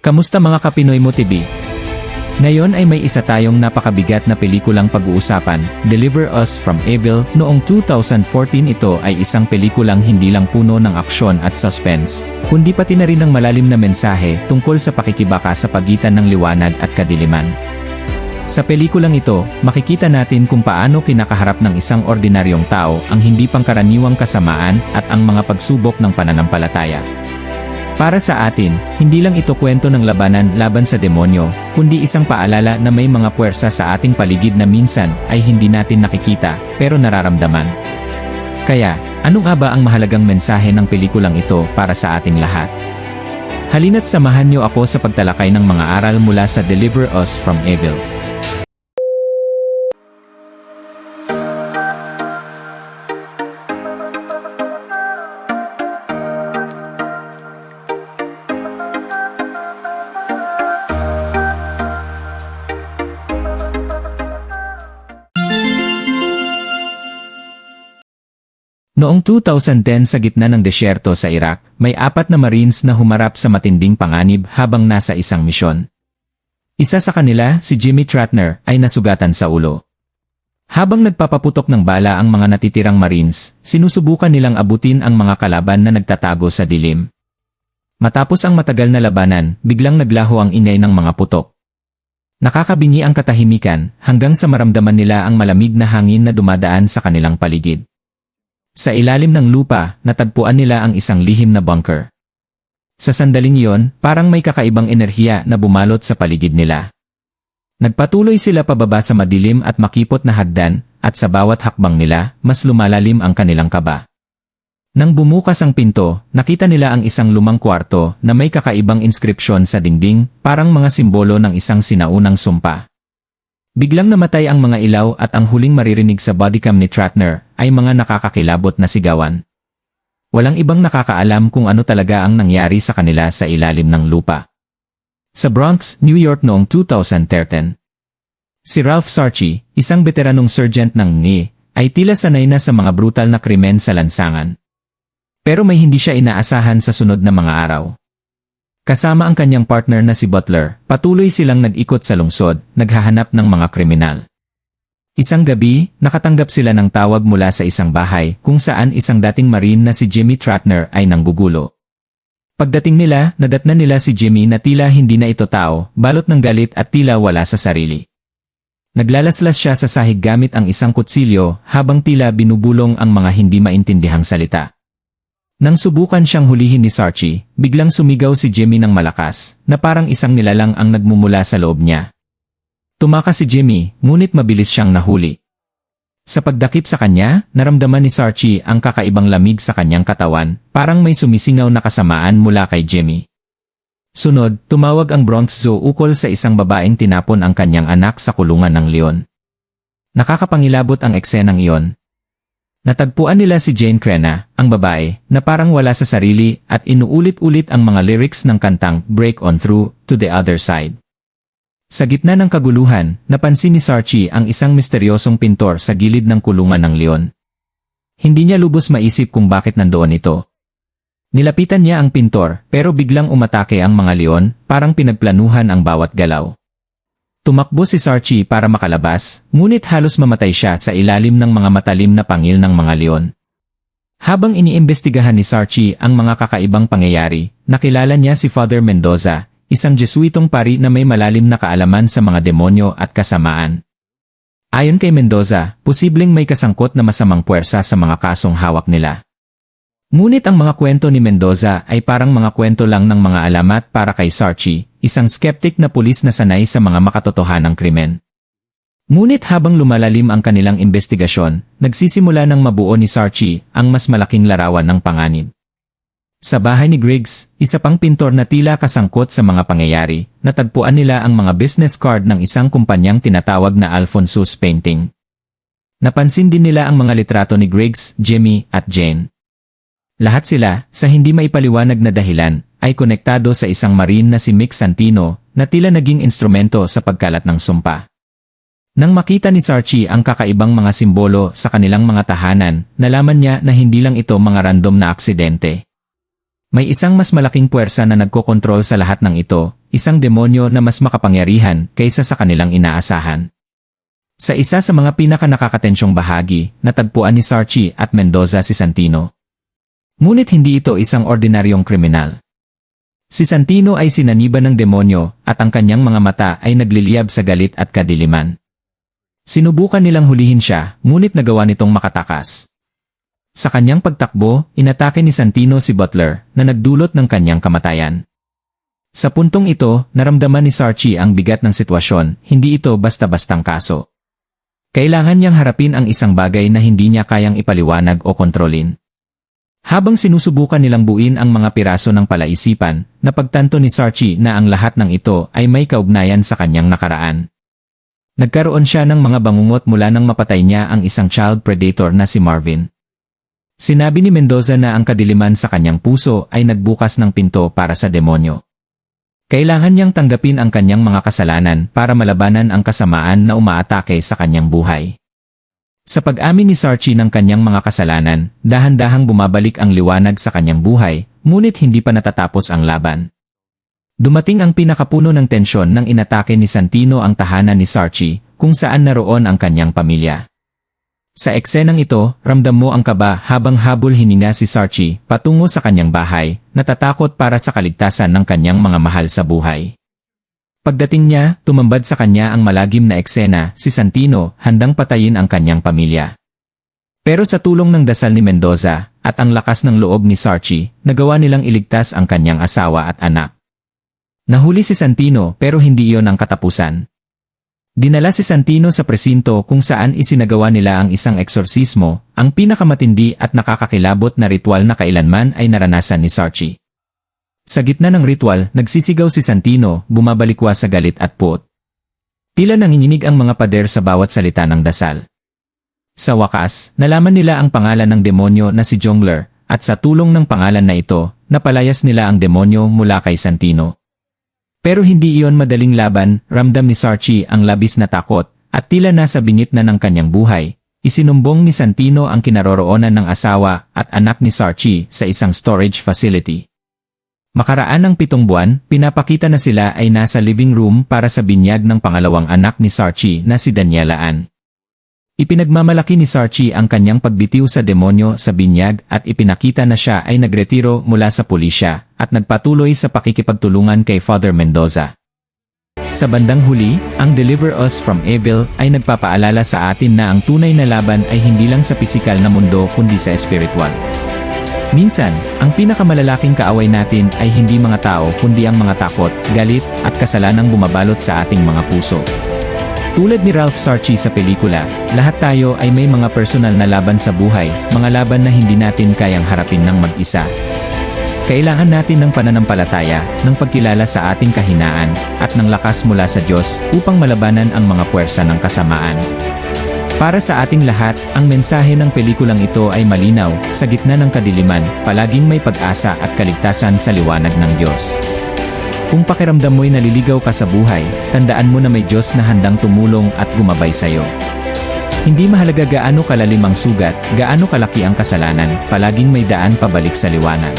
Kamusta mga Kapinoy mo TV? Ngayon ay may isa tayong napakabigat na pelikulang pag-uusapan, Deliver Us from Evil. Noong 2014 ito ay isang pelikulang hindi lang puno ng aksyon at suspense, kundi pati na rin ng malalim na mensahe tungkol sa pakikibaka sa pagitan ng liwanag at kadiliman. Sa pelikulang ito, makikita natin kung paano kinakaharap ng isang ordinaryong tao ang hindi pangkaraniwang kasamaan at ang mga pagsubok ng pananampalataya. Para sa atin, hindi lang ito kwento ng labanan laban sa demonyo, kundi isang paalala na may mga puwersa sa ating paligid na minsan ay hindi natin nakikita, pero nararamdaman. Kaya, ano nga ba ang mahalagang mensahe ng pelikulang ito para sa ating lahat? Halina't samahan niyo ako sa pagtalakay ng mga aral mula sa Deliver Us from Evil. Noong 2010 sa gitna ng desyerto sa Iraq, may apat na Marines na humarap sa matinding panganib habang nasa isang misyon. Isa sa kanila, si Jimmy Tratner, ay nasugatan sa ulo. Habang nagpapaputok ng bala ang mga natitirang Marines, sinusubukan nilang abutin ang mga kalaban na nagtatago sa dilim. Matapos ang matagal na labanan, biglang naglaho ang ingay ng mga putok. Nakakabingi ang katahimikan hanggang sa maramdaman nila ang malamig na hangin na dumadaan sa kanilang paligid. Sa ilalim ng lupa, natagpuan nila ang isang lihim na bunker. Sa sandaling iyon, parang may kakaibang enerhiya na bumalot sa paligid nila. Nagpatuloy sila pababa sa madilim at makipot na hagdan, at sa bawat hakbang nila, mas lumalalim ang kanilang kaba. Nang bumukas ang pinto, nakita nila ang isang lumang kwarto na may kakaibang inskripsyon sa dingding, parang mga simbolo ng isang sinaunang sumpa. Biglang namatay ang mga ilaw at ang huling maririnig sa bodycam ni Tratner ay mga nakakakilabot na sigawan. Walang ibang nakakaalam kung ano talaga ang nangyari sa kanila sa ilalim ng lupa. Sa Bronx, New York noong 2013. Si Ralph Sarchi, isang veteranong sergeant ng NI, ay tila sanay na sa mga brutal na krimen sa lansangan. Pero may hindi siya inaasahan sa sunod na mga araw. Kasama ang kanyang partner na si Butler, patuloy silang nag-ikot sa lungsod, naghahanap ng mga kriminal. Isang gabi, nakatanggap sila ng tawag mula sa isang bahay kung saan isang dating marine na si Jimmy Tratner ay nanggugulo. Pagdating nila, nadatnan nila si Jimmy na tila hindi na ito tao, balot ng galit at tila wala sa sarili. Naglalaslas siya sa sahig gamit ang isang kutsilyo habang tila binubulong ang mga hindi maintindihang salita. Nang subukan siyang hulihin ni Sarchi, biglang sumigaw si Jimmy ng malakas, na parang isang nilalang ang nagmumula sa loob niya. Tumakas si Jimmy, ngunit mabilis siyang nahuli. Sa pagdakip sa kanya, naramdaman ni Sarchi ang kakaibang lamig sa kanyang katawan, parang may sumisingaw na kasamaan mula kay Jimmy. Sunod, tumawag ang Bronx Zoo ukol sa isang babaeng tinapon ang kanyang anak sa kulungan ng leon. Nakakapangilabot ang eksenang iyon, Natagpuan nila si Jane Crena, ang babae, na parang wala sa sarili at inuulit-ulit ang mga lyrics ng kantang Break On Through to the Other Side. Sa gitna ng kaguluhan, napansin ni Sarchi ang isang misteryosong pintor sa gilid ng kulungan ng leon. Hindi niya lubos maisip kung bakit nandoon ito. Nilapitan niya ang pintor pero biglang umatake ang mga leon, parang pinagplanuhan ang bawat galaw. Tumakbo si Sarchi para makalabas, ngunit halos mamatay siya sa ilalim ng mga matalim na pangil ng mga leon. Habang iniimbestigahan ni Sarchi ang mga kakaibang pangyayari, nakilala niya si Father Mendoza, isang Jesuitong pari na may malalim na kaalaman sa mga demonyo at kasamaan. Ayon kay Mendoza, posibleng may kasangkot na masamang puwersa sa mga kasong hawak nila. Ngunit ang mga kwento ni Mendoza ay parang mga kwento lang ng mga alamat para kay Sarchi, isang skeptic na pulis na sanay sa mga makatotohanang krimen. Ngunit habang lumalalim ang kanilang investigasyon, nagsisimula ng mabuo ni Sarchi ang mas malaking larawan ng panganib. Sa bahay ni Griggs, isa pang pintor na tila kasangkot sa mga pangyayari, natagpuan nila ang mga business card ng isang kumpanyang tinatawag na Alphonsus Painting. Napansin din nila ang mga litrato ni Griggs, Jimmy, at Jane. Lahat sila, sa hindi maipaliwanag na dahilan, ay konektado sa isang marine na si Mick Santino na tila naging instrumento sa pagkalat ng sumpa. Nang makita ni Sarchi ang kakaibang mga simbolo sa kanilang mga tahanan, nalaman niya na hindi lang ito mga random na aksidente. May isang mas malaking puwersa na nagkokontrol sa lahat ng ito, isang demonyo na mas makapangyarihan kaysa sa kanilang inaasahan. Sa isa sa mga pinakanakakatensyong bahagi, natagpuan ni Sarchi at Mendoza si Santino. Ngunit hindi ito isang ordinaryong kriminal. Si Santino ay sinaniba ng demonyo at ang kanyang mga mata ay nagliliyab sa galit at kadiliman. Sinubukan nilang hulihin siya, ngunit nagawa nitong makatakas. Sa kanyang pagtakbo, inatake ni Santino si Butler na nagdulot ng kanyang kamatayan. Sa puntong ito, naramdaman ni Sarchi ang bigat ng sitwasyon, hindi ito basta-bastang kaso. Kailangan niyang harapin ang isang bagay na hindi niya kayang ipaliwanag o kontrolin. Habang sinusubukan nilang buuin ang mga piraso ng palaisipan, napagtanto ni Sarchi na ang lahat ng ito ay may kaugnayan sa kanyang nakaraan. Nagkaroon siya ng mga bangungot mula nang mapatay niya ang isang child predator na si Marvin. Sinabi ni Mendoza na ang kadiliman sa kanyang puso ay nagbukas ng pinto para sa demonyo. Kailangan niyang tanggapin ang kanyang mga kasalanan para malabanan ang kasamaan na umaatake sa kanyang buhay. Sa pag-amin ni Sarchi ng kanyang mga kasalanan, dahan-dahang bumabalik ang liwanag sa kanyang buhay, ngunit hindi pa natatapos ang laban. Dumating ang pinakapuno ng tensyon nang inatake ni Santino ang tahanan ni Sarchi, kung saan naroon ang kanyang pamilya. Sa eksenang ito, ramdam mo ang kaba habang habol hininga si Sarchi patungo sa kanyang bahay, natatakot para sa kaligtasan ng kanyang mga mahal sa buhay. Pagdating niya, tumambad sa kanya ang malagim na eksena, si Santino, handang patayin ang kanyang pamilya. Pero sa tulong ng dasal ni Mendoza, at ang lakas ng loob ni Sarchi, nagawa nilang iligtas ang kanyang asawa at anak. Nahuli si Santino pero hindi iyon ang katapusan. Dinala si Santino sa presinto kung saan isinagawa nila ang isang eksorsismo, ang pinakamatindi at nakakakilabot na ritual na kailanman ay naranasan ni Sarchi. Sa gitna ng ritual, nagsisigaw si Santino, bumabalikwa sa galit at puot. Tila nanginginig ang mga pader sa bawat salita ng dasal. Sa wakas, nalaman nila ang pangalan ng demonyo na si Jongler, at sa tulong ng pangalan na ito, napalayas nila ang demonyo mula kay Santino. Pero hindi iyon madaling laban, ramdam ni Sarchi ang labis na takot, at tila nasa bingit na ng kanyang buhay. Isinumbong ni Santino ang kinaroroonan ng asawa at anak ni Sarchi sa isang storage facility. Makaraan ng pitong buwan, pinapakita na sila ay nasa living room para sa binyag ng pangalawang anak ni Sarchi na si Daniela Ann. Ipinagmamalaki ni Sarchi ang kanyang pagbitiw sa demonyo sa binyag at ipinakita na siya ay nagretiro mula sa pulisya at nagpatuloy sa pakikipagtulungan kay Father Mendoza. Sa bandang huli, ang Deliver Us from Evil ay nagpapaalala sa atin na ang tunay na laban ay hindi lang sa pisikal na mundo kundi sa espiritual. Minsan, ang pinakamalalaking kaaway natin ay hindi mga tao kundi ang mga takot, galit, at kasalanang bumabalot sa ating mga puso. Tulad ni Ralph Sarchi sa pelikula, lahat tayo ay may mga personal na laban sa buhay, mga laban na hindi natin kayang harapin ng mag-isa. Kailangan natin ng pananampalataya, ng pagkilala sa ating kahinaan, at ng lakas mula sa Diyos upang malabanan ang mga puwersa ng kasamaan. Para sa ating lahat, ang mensahe ng pelikulang ito ay malinaw, sa gitna ng kadiliman, palaging may pag-asa at kaligtasan sa liwanag ng Diyos. Kung pakiramdam mo'y naliligaw ka sa buhay, tandaan mo na may Diyos na handang tumulong at gumabay sa'yo. Hindi mahalaga gaano kalalim ang sugat, gaano kalaki ang kasalanan, palaging may daan pabalik sa liwanag.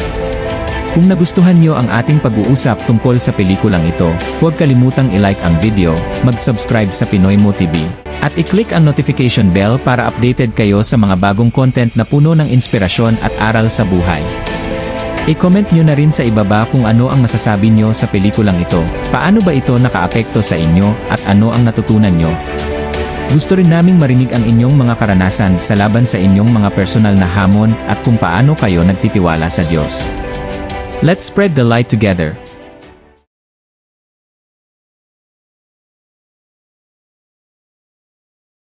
Kung nagustuhan niyo ang ating pag-uusap tungkol sa pelikulang ito, huwag kalimutang i-like ang video, mag-subscribe sa Pinoy Mo TV, at i-click ang notification bell para updated kayo sa mga bagong content na puno ng inspirasyon at aral sa buhay. I-comment nyo na rin sa ibaba kung ano ang masasabi nyo sa pelikulang ito, paano ba ito nakaapekto sa inyo, at ano ang natutunan nyo. Gusto rin naming marinig ang inyong mga karanasan sa laban sa inyong mga personal na hamon at kung paano kayo nagtitiwala sa Diyos. Let's spread the light together.